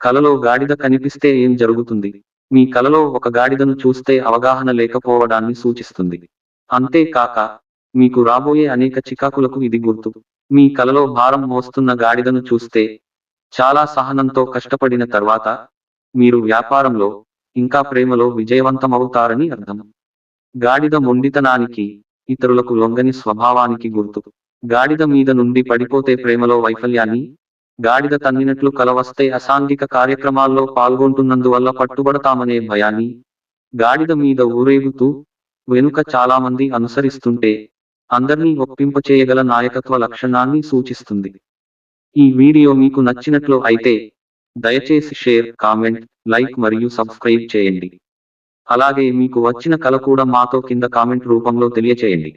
కలలో గాడిద కనిపిస్తే ఏం జరుగుతుంది? మీ కలలో ఒక గాడిదను చూస్తే అవగాహన లేకపోవడాన్ని సూచిస్తుంది. అంతేకాక మీకు రాబోయే అనేక చికాకులకు ఇది గుర్తు. మీ కలలో భారం మోస్తున్న గాడిదను చూస్తే చాలా సహనంతో కష్టపడిన తర్వాత మీరు వ్యాపారంలో ఇంకా ప్రేమలో విజయవంతమవుతారని అర్థం. గాడిద మొండితనానికి ఇతరులకు లొంగని స్వభావానికి గుర్తు. గాడిద మీద నుండి పడిపోతే ప్రేమలో వైఫల్యాన్ని గాడిద తన్నినట్లు కలవస్తే అసాంఘిక కార్యక్రమాల్లో పాల్గొంటున్నందువల్ల పట్టుబడతామనే భయాన్ని గాడిద మీద ఊరేగుతూ వెనుక చాలామంది అనుసరిస్తుంటే అందరినీ ఒప్పింపచేయగల నాయకత్వ లక్షణాన్ని సూచిస్తుంది. ఈ వీడియో మీకు నచ్చినట్లు అయితే దయచేసి షేర్ కామెంట్ లైక్ మరియు సబ్స్క్రైబ్ చేయండి. అలాగే మీకు వచ్చిన కల కూడా మాతో కింద కామెంట్ రూపంలో తెలియచేయండి.